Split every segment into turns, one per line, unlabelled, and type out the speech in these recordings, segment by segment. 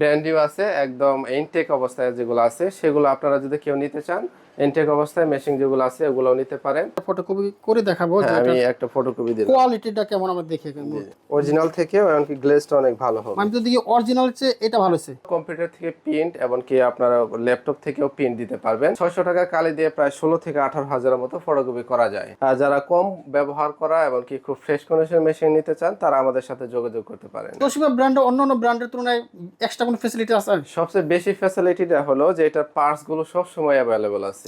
ব্র্যান্ডিও আছে একদম ইনটেক অবস্থায় যেগুলো আছে সেগুলো আপনারা যদি কেউ নিতে চান ইনটেক অবস্থায় মেশিন যেগুলো আছে ওগুলো নিতে পারেন।
ফটোকপি করে দেখাবো
হ্যাঁ, আমি একটা ফটোকপি দিলাম
কোয়ালিটিটা কেমন আমরা দেখে
অরিজিনাল থেকেও এমনকি গ্লেজটা অনেক ভালো হবে।
আমি যদি অরিজিনাল চেয়ে এটা ভালো হচ্ছে
কম্পিউটার থেকে প্রিন্ট এমনকি আপনারা ল্যাপটপ থেকেও প্রিন্ট দিতে পারবেন। ছয়শো টাকা কালি দিয়ে প্রায় ষোলো থেকে আঠারো হাজারের মতো ফটোকপি করা যায়। আর যারা কম ব্যবহার করা এমনকি খুব ফ্রেশ কন্ডিশন মেশিন নিতে চান তারা আমাদের সাথে যোগাযোগ করতে পারেন।
তোশিবা ব্র্যান্ড অন্য অন্য ব্র্যান্ডের তুলনায় এক্সট্রা কোনো ফ্যাসিলিটি আছে?
সবচেয়ে বেশি ফ্যাসিলিটিটা হলো যে এটার পার্টসগুলো সব সময় আছে।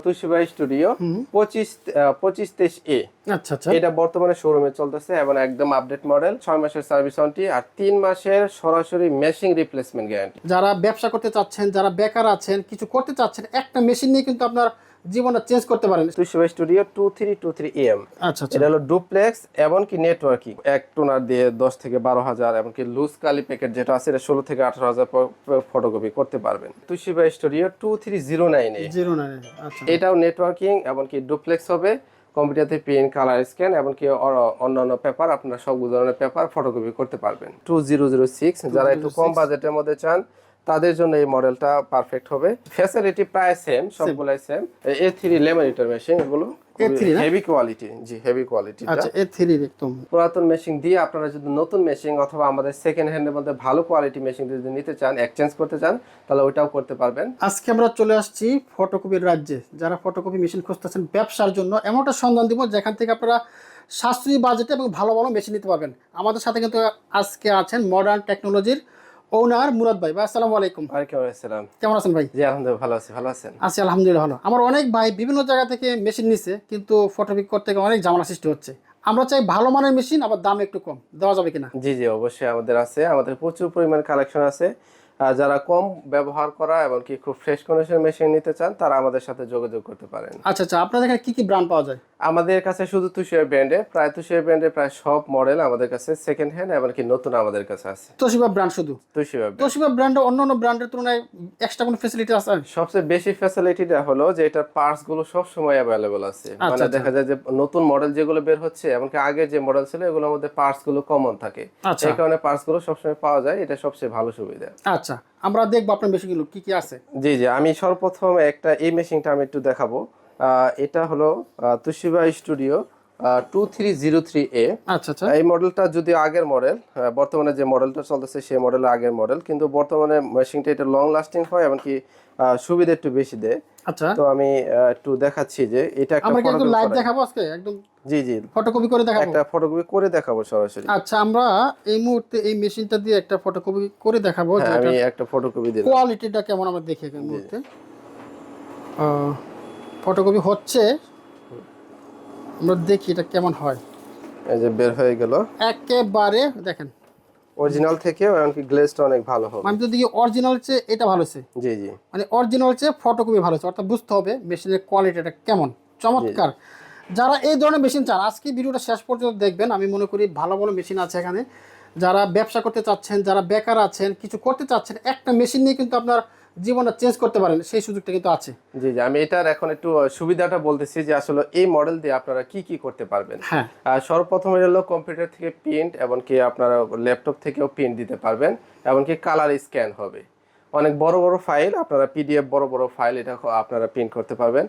স্টুডিও পঁচিশ আহ, পঁচিশ তেইশ এ
আচ্ছা আচ্ছা।
এটা বর্তমানে শোরুমে চলতেছে এবং একদম আপডেট মডেল ছয় মাসের সার্ভিস ওয়ারেন্টি আর তিন মাসের সরাসরি মেশিং রিপ্লেসমেন্ট গ্যারান্টি
যারা ব্যবসা করতে চাচ্ছেন যারা বেকার আছেন কিছু করতে চাচ্ছেন একটা মেশিন নিয়ে কিন্তু আপনার জীবনটা চেঞ্জ করতে পারেন।
Toshiba studio two three two three M
আচ্ছা
এটা হলো ডুপ্লেক্স এমনকি নেটওয়ার্কিং এক টোনার দিয়ে দশ থেকে বারো হাজার এমনকি লুজ কালি প্যাকেট যেটা আছে এটা ষোলো থেকে আঠারো হাজার ফটোকপি করতে পারবেন। Toshiba studio two three zero nine A.
Zero nine আচ্ছা।
এটাও নেটওয়ার্কিং এমনকি ডুপ্লেক্স হবে। কম্পিউটারতে প্রিন্ট কালার স্ক্যান এমনকি অন্যান্য পেপার আপনারা সব ধরনের পেপার ফটোকপি করতে পারবেন। টু জিরো জিরো সিক্স যারা একটু কম বাজেটের মধ্যে চান তাদের জন্য এই মডেলটা পারফেক্ট হবে। ফ্যাসিলিটি প্রায় সেম সবগুলাই same A three laminator machine এগুলো
A3 না?
হেভি কোয়ালিটি জি হেভি কোয়ালিটি
আচ্ছা এ থ্রি একদম।
পুরাতন মেশিন দিয়ে আপনারা যদি নতুন মেশিন অথবা আমাদের সেকেন্ড হ্যান্ডের মধ্যে ভালো কোয়ালিটি মেশিন যদি নিতে চান এক্সচেঞ্জ করতে চান তাহলে ওইটাও করতে পারবেন।
আজকে আমরা চলে আসছি ফটোকপির রাজ্যে। যারা ফটোকপি মেশিন খুঁজতেছেন ব্যবসার জন্য এমনটা সন্ধান দিব যেখান থেকে আপনারা সাশ্রয়ী বাজেটে এবং ভালো ভালো মেশিন নিতে পারবেন। আমাদের সাথে কিন্তু আজকে আছেন মডার্ন টেকনোলজির ওনার মুরাদ ভাই ভাই আসসালামু আলাইকুম।
ওয়ালাইকুম আসসালাম।
কেমন আছেন ভাই?
জি আলহামদুলিল্লাহ ভালো আছি ভালো আছেন?
আছি আলহামদুলিল্লাহ ভালো। আমার অনেক ভাই বিভিন্ন জায়গা থেকে মেশিন নিছে কিন্তু ফটোপিক করতে গিয়ে অনেক ঝামেলা সৃষ্টি হচ্ছে। আমরা চাই ভালো মানের মেশিন আবার দাম একটু কম। দেওয়া যাবে কিনা?
জি জি অবশ্যই আমাদের আছে। আমাদের প্রচুর পরিমাণ কালেকশন আছে। যারা কম ব্যবহার করা এবং কি খুব ফ্রেশ কন্ডিশন মেশিন নিতে চান তারা আমাদের সাথে যোগাযোগ করতে পারেন।
আচ্ছা আচ্ছা আপনাদের এখানে কি কি ব্র্যান্ড পাওয়া যায়?
আমাদের কাছে শুধু তুষিয়া ব্র্যান্ডে প্রায় তুষিয়া ব্র্যান্ডে প্রায় সব মডেল আমাদের কাছে সেকেন্ড হ্যান্ড এবং কি নতুন আমাদের কাছে আছে।
তোশিবা ব্র্যান্ড শুধু। তোশিবা ব্র্যান্ডে অন্য অন্য ব্র্যান্ডের তুলনায় এক্সট্রা কোনো ফেসিলিটি আছে?
সবচেয়ে বেশি ফ্যাসিলিটিটা হলো যে এটার পার্টসগুলো সব সময় অ্যাভেলেবল আছে মানে
আচ্ছা।
দেখা যায় যে নতুন মডেল যেগুলো বের হচ্ছে এমনকি আগে যে মডেল ছিল এগুলোর মধ্যে পার্টসগুলো কমন থাকে।
আচ্ছা।
এই কারণে পার্টসগুলো সবসময় পাওয়া যায় এটা সবচেয়ে ভালো সুবিধা।
আচ্ছা আমরা দেখব আপনার মেশিনগুলো কি কি আছে?
জি জি আমি সর্বপ্রথম একটা এই মেশিনটা আমি একটু দেখাবো। এটা হলো Toshiba studio two three zero three A
আচ্ছা আচ্ছা।
এই মডেলটা যদি আগের মডেল বর্তমানে যে মডেলটা চলতেছে সেই মডেলের আগের মডেল কিন্তু বর্তমানে মেশিনটা এটা লং লাস্টিং হয় এমনকি সুবিধা একটু বেশি দেয়।
আচ্ছা।
তো আমি একটু দেখাচ্ছি যে এটা একটা
আমরা কি একদম
photocopy
লাইভ দেখাবো আজকে? একদম
জি জি।
ফটোকপি করে দেখাবো?
একটা ফটোকপি করে দেখাবো সরাসরি।
আচ্ছা আমরা এই মুহূর্তে এই মেশিনটা দিয়ে একটা ফটোকপি করে দেখাবো
হ্যাঁ আমি একটা ফটোকপি দিলাম
কোয়ালিটিটা কেমন আমরা দেখি এই মুহূর্তে। ফটোকপি হচ্ছে। আমরা দেখি এটা কেমন হয়।
এই যে বের হয়ে গেল।
একেবারে দেখেন।
অরিজিনাল থেকেও এমনকি গ্লেজটা অনেক ভালো হবে।
আমি যদি অরিজিনাল চেয়ে এটা ভালো হচ্ছে
জি জি।
মানে অরিজিনাল চেয়ে ফটোকপি ভালো হচ্ছে অর্থাৎ বুঝতে হবে মেশিনের কোয়ালিটিটা কেমন। চমৎকার। যারা এই ধরনের মেশিন চান আজকে ভিডিওটা শেষ পর্যন্ত দেখবেন। আমি মনে করি ভালো ভালো মেশিন আছে এখানে। যারা ব্যবসা করতে চাচ্ছেন যারা বেকার আছেন কিছু করতে চাচ্ছেন একটা মেশিন নিয়ে কিন্তু আপনার জীবনটা চেঞ্জ করতে পারেন সেই সুযোগটা কিন্তু আছে।
জি জি আমি এটার এখন একটু সুবিধাটা বলতেছি যে আসলে এই মডেল দিয়ে আপনারা কি কি করতে পারবেন।
হ্যাঁ।
সর্বপ্রথম হলো কম্পিউটার থেকে প্রিন্ট এমনকি আপনারা ল্যাপটপ থেকেও প্রিন্ট দিতে পারবেন এমনকি কালার স্ক্যান হবে। অনেক বড় বড় ফাইল আপনারা পিডিএফ বড় বড় ফাইল এটা আপনারা প্রিন্ট করতে পারবেন।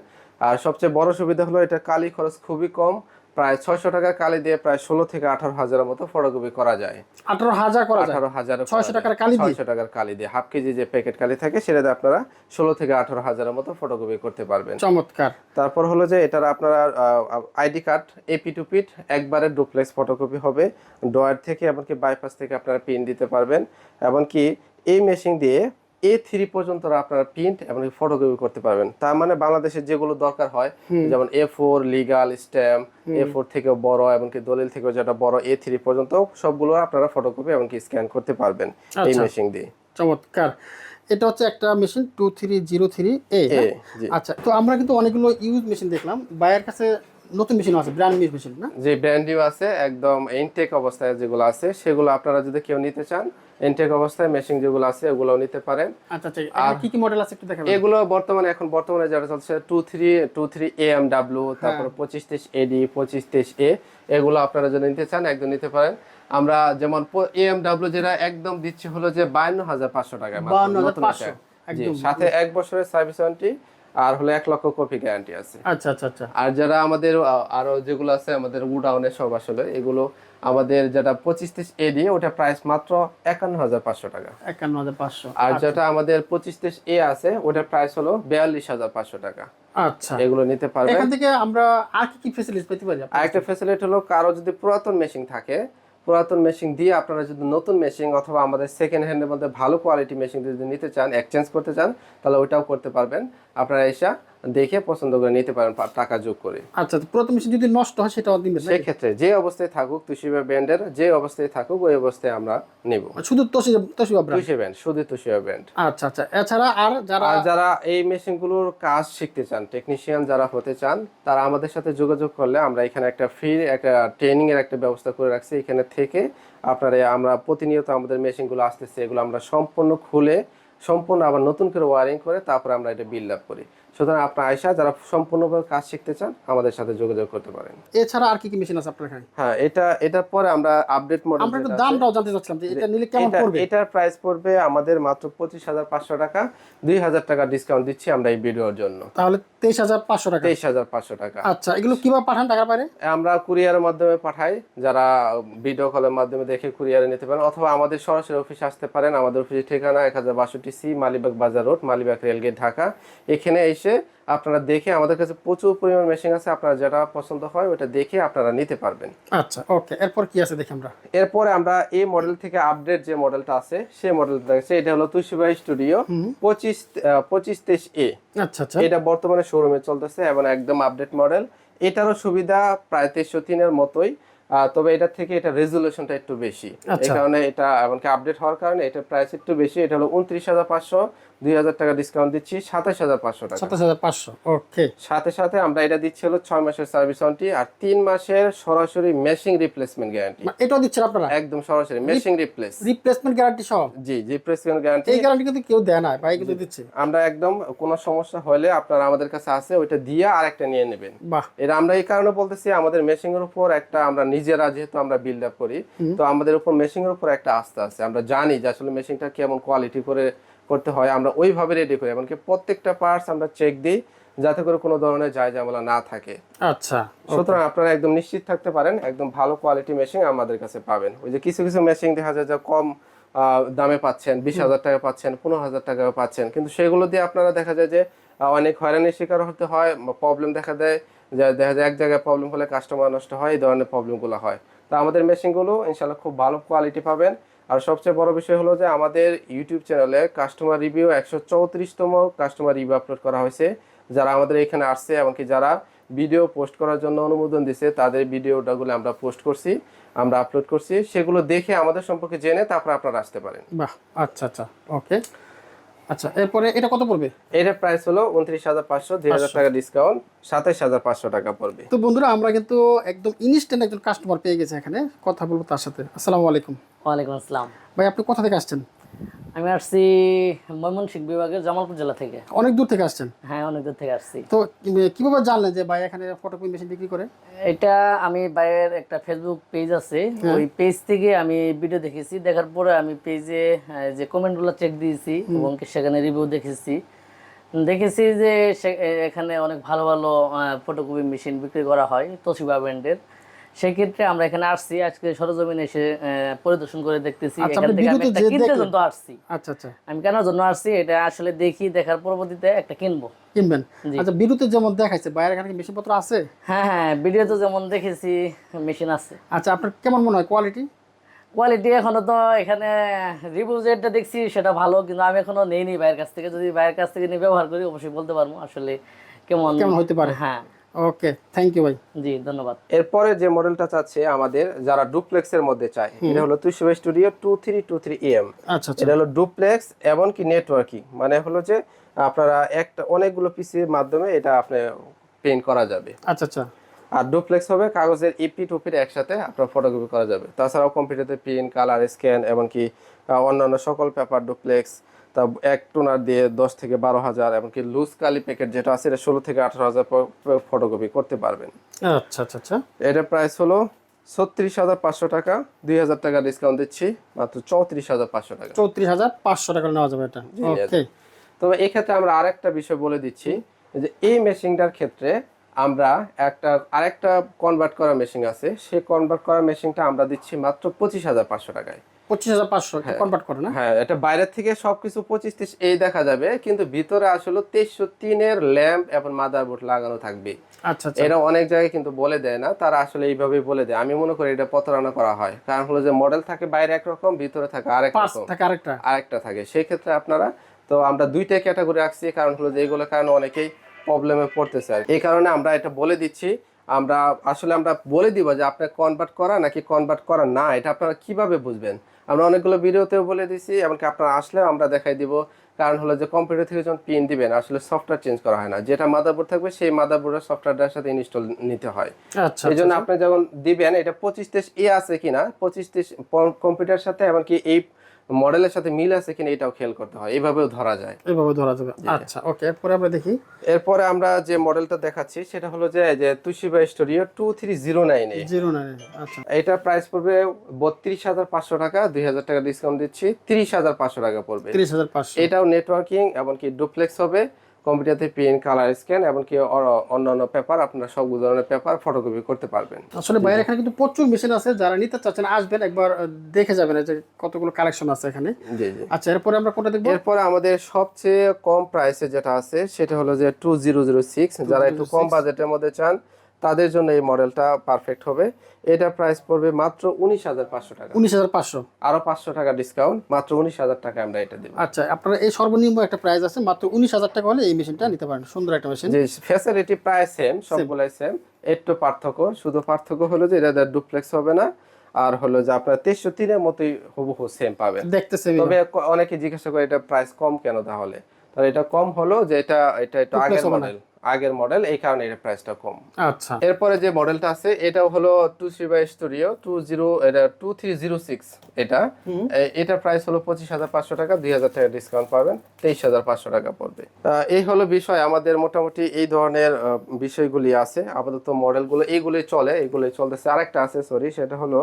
আর সবচেয়ে বড় সুবিধা হলো এটা কালি খরচ খুবই কম প্রায় ছয়শো টাকা কালি দিয়ে প্রায় ষোলো থেকে আঠারো হাজারের মতো ফটোকপি করা যায়।
আঠারো হাজার করা
আঠারো হাজার
600 টাকার কালি?
ছয়শো টাকার কালি দিয়ে। হাফ কেজি যে প্যাকেট কালি থাকে সেটা দিয়ে আপনারা ষোলো থেকে আঠারো হাজারের মতো ফটোকপি করতে পারবেন।
চমৎকার।
তারপর হলো যে এটার আপনারা আইডি কার্ড এপি টু পিট একবারে ডুপ্লেক্স ফটোকপি হবে। ডয়ার থেকে এমনকি বাইপাস থেকে আপনারা পিন দিতে পারবেন। এমনকি এই মেশিন দিয়ে এ থ্রি পর্যন্ত আপনারা প্রিন্ট এবং ফটোকপি করতে পারবেন। তার মানে বাংলাদেশে যেগুলো দরকার হয় যেমন A four legal stamp A four থেকে বড় এমনকি দলিল থেকে যেটা বড় এ থ্রি পর্যন্ত সবগুলো আপনারা ফটোকপি এমনকি স্ক্যান করতে পারবেন এই
আচ্ছা।
মেশিন দিয়ে।
চমৎকার। এটা হচ্ছে একটা machine two three zero three A আচ্ছা তো আমরা কিন্তু অনেকগুলো ইউজ মেশিন দেখলাম। বাইরের কাছে নতুন মেশিন আছে ব্র্যান্ড নিউ মেশিন না?
যে ব্র্যান্ডিও আছে একদম ইনটেক অবস্থায় যেগুলো আছে সেগুলো আপনারা যদি কেউ নিতে চান ইনটেক অবস্থায় মেশিন যেগুলো আছে ওগুলো নিতে পারেন।
আচ্ছা আচ্ছা এখানে কি কি মডেল আছে একটু দেখাবেন?
এগুলো বর্তমানে এখন বর্তমানে যেটা চলছে two three two three A M W তারপরে পঁচিশ তেইশ এডি পঁচিশ তেইশ এ এগুলো আপনারা যদি নিতে চান একদম নিতে পারেন। আমরা যেমন এএমডাব্লিউ যেটা একদম দিচ্ছি হলো যে বায়ান্ন হাজার পাঁচশো টাকা
52,500 একদম।
সাথে এক বছরের সার্ভিস ওয়ারেন্টি আর হলো এক লক্ষ কপি গ্যারান্টি আছে।
আচ্ছা আচ্ছা আচ্ছা।
আর যারা আমাদের আরও যেগুলো আছে আমাদের উডাউনে সব আসলে এগুলো আমাদের যেটা পঁচিশ তিরিশ এ দিয়ে ওটা প্রাইস মাত্র একান্ন হাজার পাঁচশো টাকা।
একান্ন হাজার পাঁচশো।
আর যেটা আমাদের পঁচিশ তিরিশ এ আছে ওটার প্রাইস হলো বিয়াল্লিশ হাজার পাঁচশো টাকা।
আচ্ছা।
এগুলো নিতে পারবেন।
এখান থেকে আমরা আর কি কি ফেসিলিটি পেতে পারি
আর একটা ফ্যাসিলিটি হলো কারও যদি পুরাতন মেশিন থাকে পুরাতন মেশিন দিয়ে আপনারা যদি নতুন মেশিন অথবা আমাদের সেকেন্ড হ্যান্ডের মধ্যে ভালো কোয়ালিটি মেশিন যদি নিতে চান এক্সচেঞ্জ করতে চান, তাহলে ওইটাও করতে পারবেন। আপনারা এসে দেখে পছন্দ করে নিতে পারেন টাকা যোগ করে।
আচ্ছা প্রথম যদি নষ্ট হয় সেটাও দিবেন?
সেক্ষেত্রে যে অবস্থায় থাকুক তুষিবা ব্র্যান্ডের যে অবস্থায় থাকুক ওই অবস্থায় আমরা নেব।
শুধু তোশিবা তোশিবা ব্র্যান্ড
তুষি ব্র্যান্ড শুধু তুষিবা ব্র্যান্ড
আচ্ছা আচ্ছা। এছাড়া আর যারা
যারা এই মেশিনগুলোর কাজ শিখতে চান টেকনিশিয়ান যারা হতে চান তারা আমাদের সাথে যোগাযোগ করলে আমরা এখানে একটা ফ্রি একটা ট্রেনিং এর একটা ব্যবস্থা করে রাখছি। এখানে থেকে আপনারা আমরা প্রতিনিয়ত আমাদের মেশিনগুলো আসতেছে এগুলো আমরা সম্পূর্ণ খুলে সম্পূর্ণ আবার নতুন করে ওয়ারিং করে তারপরে আমরা এটা বিল্ড আপ করি। সুতরাং আপনার আয়সা যারা সম্পূর্ণভাবে কাজ শিখতে চান আমাদের সাথে যোগাযোগ করতে পারেন।
এছাড়া আর কি কি মেশিন আছে আপনার এখানে?
হ্যাঁ এটা এটার পরে আমরা আপডেট মডেল
আমরা একটু দামটাও জানতে চাচ্ছিলাম যে এটা নিলে কেমন পড়বে?
এটার প্রাইস পড়বে আমাদের মাত্র 25500 টাকা। 2000 টাকা ডিসকাউন্ট দিচ্ছি আমরা এই ভিডিওর জন্য।
তাহলে 23500 টাকা।
23500 টাকা।
আচ্ছা এগুলো কীভাবে পাঠান টাকা পারে
আমরা কুরিয়ারের মাধ্যমে পাঠাই যারা ভিডিও কলের মাধ্যমে দেখে কুরিয়ারে নিতে পারেন অথবা আমাদের সরাসরি অফিসে আসতে পারেন। আমাদের অফিসের ঠিকানা 1062 এমটিসি মালিবাগ বাজার রোড মালিবাগ রেলগেট ঢাকা। এখানে এসে আপনারা দেখে আমাদের কাছে প্রচুর পরিমাণ মেশিন আছে আপনারা যেটা পছন্দ হয় ওটা দেখে আপনারা নিতে পারবেন।
আচ্ছা ওকে এরপর কি আছে দেখি আমরা?
এরপরে আমরা এই মডেল থেকে আপডেট যে মডেলটা আছে সেই মডেলটা আছে এটা হলো তুষিবাই স্টুডিও পঁচিশ পঁচিশ তেইশ এ
আচ্ছা আচ্ছা।
এটা বর্তমানে শোরুমে চলতেছে এবং একদম আপডেট মডেল এটারও সুবিধা প্রায় তেইশ তিনের মতোই। তবে এটা থেকে এটা রেজুলেশনটা একটু বেশি। এই
আচ্ছা।
কারণে এটা এমনকি আপডেট হওয়ার কারণে এটা প্রাইস একটু বেশি। এটা হলো উনত্রিশ হাজার পাঁচশো। দুই হাজার টাকা ডিসকাউন্ট দিচ্ছি সাতাশ হাজার পাঁচশো টাকা।
সাতাশ হাজার পাঁচশো ওকে
সাথে সাথে আমরা এটা দিচ্ছি হলো ছয় মাসের সার্ভিস ওয়ারেন্টি আর তিন মাসের সরাসরি মেশিং রিপ্লেসমেন্ট গ্যারান্টি
এটাও দিচ্ছেন আপনারা?
একদম সরাসরি মেশিং রিপ্লেস
রিপ্লেসমেন্ট গ্যারান্টি সহ?
জি রিপ্লেসমেন্ট গ্যারান্টি
এই গ্যারান্টি কিন্তু কেউ দেয় না ভাই কিন্তু দিচ্ছে।
আমরা একদম কোনো সমস্যা হলে আপনারা আমাদের কাছে আছে ওইটা দিয়ে আর একটা নিয়ে নেবেন।
বাহ।
এটা আমরা এই কারণে বলতেছি আমাদের মেশিং এর উপর একটা আমরা নিজেরা যেহেতু আমরা বিল্ড আপ করি তো আমাদের উপর মেশিং এর উপর একটা আস্থা আছে। আমরা জানি যে আসলে মেশিনটা কেমন কোয়ালিটি করে করতে হয় আমরা ওইভাবে রেডি করি। এমনকি প্রত্যেকটা পার্টস আমরা চেক দিই যাতে করে কোনো ধরনের যায় ঝামেলা না থাকে।
আচ্ছা
সুতরাং আপনারা একদম নিশ্চিত থাকতে পারেন একদম ভালো কোয়ালিটি মেশিন আমাদের কাছে পাবেন। ওই যে কিছু কিছু মেশিন দেখা যায় যা কম দামে পাচ্ছেন বিশ হাজার টাকা পাচ্ছেন পনেরো হাজার টাকা পাচ্ছেন। কিন্তু সেগুলো দিয়ে আপনারা দেখা যায় যে অনেক হয়রানির শিকার হতে হয় প্রবলেম দেখা দেয় যে দেখা যায় এক জায়গায় প্রবলেম হলে কাস্টমার নষ্ট হয় এই ধরনের প্রবলেমগুলো হয়। তো আমাদের মেশিনগুলো ইনশাল্লাহ খুব ভালো কোয়ালিটি পাবেন। আর সবচেয়ে বড় বিষয় হলো যে আমাদের ইউটিউব চ্যানেলে কাস্টমার রিভিউ একশো চৌত্রিশতম কাস্টমার রিভিউ আপলোড করা হয়েছে। যারা আমাদের এখানে আসছে এমনকি যারা ভিডিও পোস্ট করার জন্য অনুমোদন দিছে, তাদের ভিডিওটাগুলো আমরা পোস্ট করছি, আমরা আপলোড করছি। সেগুলো দেখে আমাদের সম্পর্কে জেনে তারপর আপনারা আসতে পারেন।
বাহ আচ্ছা আচ্ছা ওকে আচ্ছা এরপরে এটা কত পড়বে?
এটা প্রাইস হলো উনত্রিশ হাজার পাঁচশো দুই হাজার টাকা ডিসকাউন্ট সাতাইশ হাজার পাঁচশো টাকা পড়বে।
তো বন্ধুরা আমরা কিন্তু একদম ইনস্ট্যান্ট একজন কাস্টমার পেয়ে গেছে এখানে কথা বলব তার সাথে। আসসালামু আলাইকুম।
ওয়ালাইকুম আসসালাম।
ভাই আপনি কোথা থেকে আসছেন?
আমি আসছি ময়মনসিংহ বিভাগের জামালপুর জেলা থেকে।
অনেক দূর থেকে আসছেন?
হ্যাঁ অনেক দূর থেকে আসছি।
তো কীভাবে জানলেন যে ভাই এখানে ফটোকপি মেশিন বিক্রি করে?
এটা আমি বাইরের একটা ফেসবুক পেজ আছে। ওই পেজ থেকে আমি ভিডিও দেখেছি। দেখার পরে আমি পেজে যে কমেন্টগুলো চেক দিয়েছি এবং সেখানে রিভিউ দেখেছি। দেখেছি যে এখানে অনেক ভালো ভালো ফটোকপি মেশিন বিক্রি করা হয় তোশিবা ব্র্যান্ডের সেক্ষেত্রে আমরা এখানে আসছি আজকে সরজমিনে এসে পরিদর্শন করে দেখতেছি
আচ্ছা,
এখান থেকে আমি একটা কিনতে জন্য আসছি।
আচ্ছা আচ্ছা।
আমি কেন জন্য আসছি? এটা আসলে দেখি দেখার পরবর্তীতে একটা কিনবো।
কিনবেন? আচ্ছা বিরুতে যেমন দেখাইছে বাইরে এখানে মেশিন পত্র আছে?
হ্যাঁ হ্যাঁ ভিডিওতে যেমন দেখেছি মেশিন আছে।
আচ্ছা আপনার কেমন মনে হয় কোয়ালিটি
কোয়ালিটি এখনও তো এখানে রিভিউ যেটা দেখছি সেটা ভালো কিন্তু আমি এখনও নেইনি বাইরের কাছ থেকে। যদি বাইরের কাছ থেকে নিয়ে ব্যবহার করি অবশ্যই বলতে পারব আসলে কেমন
কেমন হতে পারে?
হ্যাঁ।
ওকে থ্যাংক ইউ ভাই।
জি ধন্যবাদ।
এরপরে যে মডেলটা চাচ্ছে আমাদের যারা ডুপ্লেক্স এর মধ্যে চায় এটা হলো Toshiba studio two three two three M
আচ্ছা
এটা হলো ডুপ্লেক্স এমনকি নেটওয়ার্কিং মানে হলো যে আপনারা একটা অনেকগুলো পিসির মাধ্যমে এটা আপনি পেন্ট করা যাবে।
আচ্ছা আচ্ছা।
আর ডুপ্লেক্স হবে কাগজের ইপি টুপির একসাথে আপনার ফটোকপি করা যাবে। তাছাড়াও কম্পিউটারে প্রিন্ট কালার স্ক্যান এমনকি অন্যান্য সকল পেপার ডুপ্লেক্স তা এক টোনার দিয়ে দশ থেকে বারো হাজার এমনকি লুজ কালি প্যাকেট যেটা আছে এটা ষোলো থেকে আঠারো হাজার ফটোকপি করতে পারবেন।
আচ্ছা আচ্ছা আচ্ছা।
এটার প্রাইস হলো ছত্রিশ হাজার পাঁচশো টাকা। দুই হাজার টাকা ডিসকাউন্ট দিচ্ছি মাত্র চৌত্রিশ হাজার পাঁচশো টাকা।
চৌত্রিশ হাজার পাঁচশো টাকা নেওয়া যাবে এটা। ওকে
তবে এক্ষেত্রে আমরা আরেকটা বিষয় বলে দিচ্ছি যে এই মেশিনটার ক্ষেত্রে আমরা একটা আরেকটা কনভার্ট করা মেশিন আছে। সেই কনভার্ট করা মেশিনটা আমরা দিচ্ছি মাত্র পঁচিশ হাজার পাঁচশো টাকায়।
পঁচিশ হাজার পাঁচশো কনভার্ট করে না?
হ্যাঁ এটা থেকে সবকিছু পঁচিশ তিরিশ এই দেখা যাবে কিন্তু ভিতরে আসলে তেইশশো তিনের ল্যাম্প এবং মাদারবোর্ড লাগানো থাকবে।
আচ্ছা আচ্ছা।
এটা অনেক জায়গায় কিন্তু বলে দেয় না তারা আসলে এইভাবেই বলে দেয়। আমি মনে করি এটা প্রতারণা করা হয়। কারণ হলো যে মডেল থাকে বাইরে একরকম ভিতরে থাকে আরেক রকম।
থাকে আরেকটা।
আরেকটা থাকে। সেই ক্ষেত্রে আপনারা তো আমরা দুইটা ক্যাটাগরি রাখছি কারণ হলো যে এইগুলোর কারণে অনেকেই প্রবলেমে পড়তেছে আর। এই কারণে আমরা এটা বলে দিচ্ছি। আমরা আসলে আমরা বলে দিব যে আপনার কনভার্ট করা নাকি কনভার্ট করা না এটা আপনারা কীভাবে বুঝবেন? আমরা অনেকগুলো ভিডিওতেও বলে দিছি এমনকি আপনারা আসলেও আমরা দেখাই দিব। কারণ হলো যে কম্পিউটার থেকে যখন পিন দিবেন আসলে সফটওয়্যার চেঞ্জ করা হয় না। যেটা মাদারবোর্ড থাকবে সেই মাদারবোর্ডের সফটওয়্যারটার সাথে ইনস্টল নিতে হয়।
আচ্ছা
এই জন্য আপনি যখন দিবেন এটা পঁচিশ তেইশ এ আছে কিনা? পঁচিশ তেইশ কম্পিউটার সাথে এমনকি এই মডেলের সাথে মিল আছে কিনা এটাও খেয়াল করতে হয়। এইভাবেও ধরা যায়।
এইভাবে ধরা যাবে। আচ্ছা ওকে এরপরে আমরা দেখি।
এরপরে আমরা যে মডেলটা দেখাচ্ছি সেটা হলো যে যে Toshiba studio two three zero nine
zero nine আচ্ছা।
এটা প্রাইস পড়বে বত্রিশ হাজার পাঁচশো টাকা দুই হাজার টাকা ডিসকাউন্ট দিচ্ছি তিরিশ হাজার পাঁচশো টাকা পড়বে।
তিরিশ হাজার পাঁচশো।
এটাও নেটওয়ার্কিং এমনকি ডুপ্লেক্স হবে। কম্পিউটারতে পেন কালার স্ক্যান এমনকি অ- অন্যান্য পেপার আপনারা সব ধরনের পেপার ফটোকপি করতে পারবেন।
আসলে বাইরে এখানে কিন্তু প্রচুর মেশিন আছে যারা নিতে চাচ্ছেন আসবেন একবার দেখে যাবেন যে কতগুলো কালেকশন আছে এখানে।
জি জি।
আচ্ছা এরপরে আমরা কোনটা দেখব?
এরপরে আমাদের সবচেয়ে কম প্রাইসে যেটা আছে সেটা হলো যে টু জিরো জিরো সিক্স যারা একটু কম বাজেটের মধ্যে চান তাদের জন্য এই মডেলটা পারফেক্ট হবে। এটা প্রাইস পড়বে মাত্র উনিশ হাজার পাঁচশো টাকা।
উনিশ হাজার পাঁচশো?
আরও পাঁচশো টাকা ডিসকাউন্ট মাত্র উনিশ হাজার টাকা আমরা এটা দেবো।
আচ্ছা আপনারা এই সর্বনিম্ন একটা প্রাইস আছে মাত্র উনিশ হাজার টাকা হলে এই মেশিনটা নিতে পারেন। সুন্দর একটা মেশিন
ফ্যাসিলিটি প্রায় সেম সবগুলাই সেম একটু পার্থক্য শুধু পার্থক্য হলো যে এটা ডুপ্লেক্স হবে না আর হলো যে আপনার তেইশশো তিনের মতোই হুবহু সেম পাবেন।
দেখতেছে
তবে অনেকে জিজ্ঞাসা করে এটা প্রাইস কম কেন তাহলে? তাহলে এটা কম হলো যে এটা এটা একটু আগের মডেল আগের মডেল এই কারণে এটা প্রাইসটা কম।
আচ্ছা।
এরপরে যে মডেলটা আছে এটাও হলো two three by studio two zero এটা টু থ্রি জিরো সিক্স এটা। এটার প্রাইস হলো পঁচিশ হাজার পাঁচশো টাকা দুই হাজার টাকা ডিসকাউন্ট পাবেন তেইশ হাজার পাঁচশো টাকা পড়বে। এই হলো বিষয় আমাদের মোটামুটি এই ধরনের বিষয়গুলি আছে। আপাতত মডেলগুলো এইগুলোই চলে এইগুলোই চলতেছে। আরেকটা আছে সরি সেটা হলো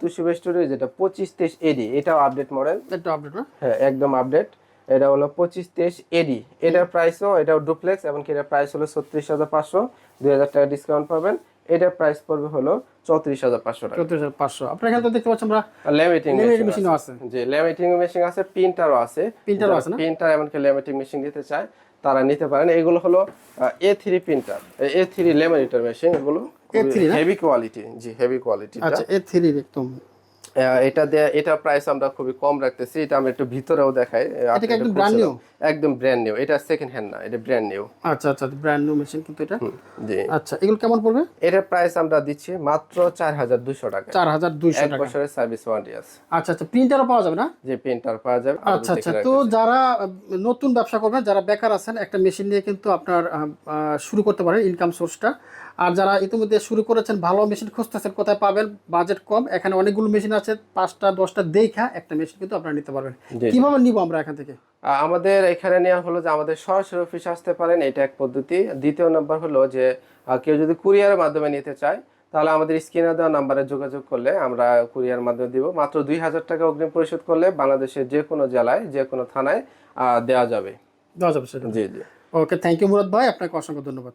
তুষিবা স্টুডিও যেটা পঁচিশ তেইশ এডি এটাও আপডেট মডেল
একটু আপডেট
হ্যাঁ একদম আপডেট এটা হলো পঁচিশ তেইশ এডি এটার প্রাইসও এটাও ডুপ্লেক্স এবং এটার প্রাইস হলো ছত্রিশ হাজার পাঁচশো। দুই হাজার টাকা ডিসকাউন্ট পাবেন। এটার প্রাইস পড়বে হলো চৌত্রিশ হাজার পাঁচশো টাকা।
চৌত্রিশ হাজার পাঁচশো। আপনার এখানে তো দেখতে পাচ্ছি আমরা?
ল্যামিটিং মেশিন
আছে।
জি ল্যামিটিং মেশিন আছে প্রিন্টারও আছে।
Printer-ও আছে না?
প্রিন্টার এমনকি ল্যামিটিং মেশিন দিতে চায় তারা নিতে পারেন। এগুলো হলো A three printer A three laminator machine এগুলো
A3 না?
হেভি কোয়ালিটি জি হেভি কোয়ালিটি
আচ্ছা এ থ্রি একদম।
এটা দিয়ে এটা প্রাইস আমরা খুবই কম রাখতেছি এটা আমরা একটু ভিতরেও দেখাই।
একদম
এটা
brand
খুলছেন।
new?
একদম ব্র্যান্ড নিউ এটা সেকেন্ড হ্যান্ড না এটা ব্র্যান্ড নিউ
আচ্ছা আচ্ছা ব্র্যান্ড নিউ মেশিন কিন্তু এটা?
জি।
আচ্ছা এগুলো কেমন পড়বে?
এটার প্রাইস আমরা দিচ্ছি মাত্র চার হাজার দুশো টাকা।
চার হাজার দুইশো
এক বছরের সার্ভিস ওয়ারেন্টি আছে।
আচ্ছা আচ্ছা প্রিন্টারও পাওয়া যাবে না?
যে প্রিন্টার পাওয়া যাবে।
আচ্ছা আচ্ছা তো যারা নতুন ব্যবসা করবেন যারা বেকার আছেন একটা মেশিন নিয়ে কিন্তু আপনার শুরু করতে পারেন ইনকাম সোর্সটা আর যারা ইতিমধ্যে শুরু করেছেন ভালো মেশিন খুঁজতেছেন কোথায় পাবেন? বাজেট কম। এখানে অনেকগুলো মেশিন আছে পাঁচটা দশটা দেখা একটা মেশিন কিন্তু আপনারা নিতে পারবেন। কীভাবে নিব আমরা এখান থেকে?
আমাদের এখানে নেওয়া হলো যে আমাদের সরাসরি অফিসে আসতে পারেন এটা এক পদ্ধতি। দ্বিতীয় নাম্বার হলো যে কেউ যদি কুরিয়ারের মাধ্যমে নিতে চায় তাহলে আমাদের স্ক্রিনে দেওয়া নাম্বারে যোগাযোগ করলে আমরা কুরিয়ার মাধ্যমে দিব। মাত্র দুই হাজার টাকা অগ্রিম পরিশোধ করলে বাংলাদেশের যে কোনো জেলায় যে কোনো থানায় আহ, দেওয়া যাবে।
দেওয়া যাবে
জি জি।
ওকে থ্যাংক ইউ মুরাদ ভাই আপনাকে অসংখ্য ধন্যবাদ।